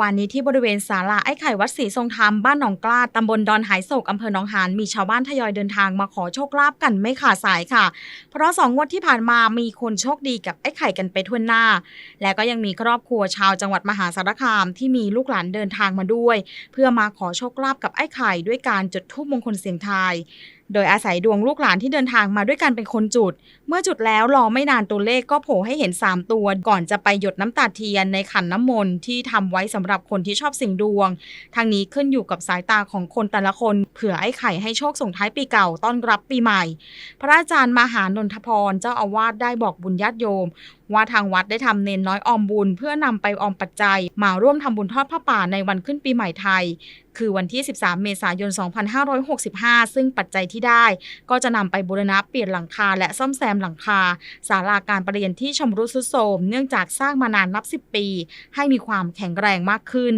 วันนี้ที่บริเวณศาลาไอ้ไข่วัดศรีทรงธรรมบ้านหนองกล้าตำบลดอนหายโศกอำเภอหนองหานมีชาวบ้านทยอยเดินทางมาขอโชคลาภกันไม่ขาดสายค่ะ เพราะสองงวดที่ผ่านมามีคนโชคดีกับไอ้ไข่กันไปทั่วหน้า และก็ยังมีครอบครัวชาวจังหวัดมหาสารคามที่มีลูกหลานเดินทางมาด้วย เพื่อมาขอโชคลาภกับไอ้ไข่ด้วยการจุดธูปมงคลเสียงทาย โดยอาศัยดวงลูกหลานที่เดินทางมาด้วยกันเป็นคนจุด เมื่อจุดแล้วรอไม่นานตัวเลขก็โผล่ให้เห็น 3 ตัว ก่อนจะไปหยดน้ำตาเทียนในขันน้ำมนต์ที่ทำไว้สำหรับคนที่ชอบสิ่งดวง ทางนี้ขึ้นอยู่กับสายตาของคนแต่ละคน เผื่อไอ้ไข่ให้โชคส่งท้ายปีเก่าต้อนรับปีใหม่ พระอาจารย์มหานนทพรเจ้าอาวาสได้บอกบุญญาติโยม ว่าทางวัดได้ทำเนนน้อยออมบุญ เพื่อนำไปออมปัจจัย มาร่วมทำบุญทอดผ้าป่าในวันขึ้นปีใหม่ไทย คือวันที่ 13 เมษายน 2565 ซึ่งปัจจัยที่ได้ ก็จะนำไปบูรณะเปลี่ยนหลังคา และซ่อมแซมหลังคาศาลาการประเรียนที่ชำรุดทรุดโทรมเนื่องจากสร้างมานานนับ 10 ปี ให้มีความแข็งแรงมากขึ้น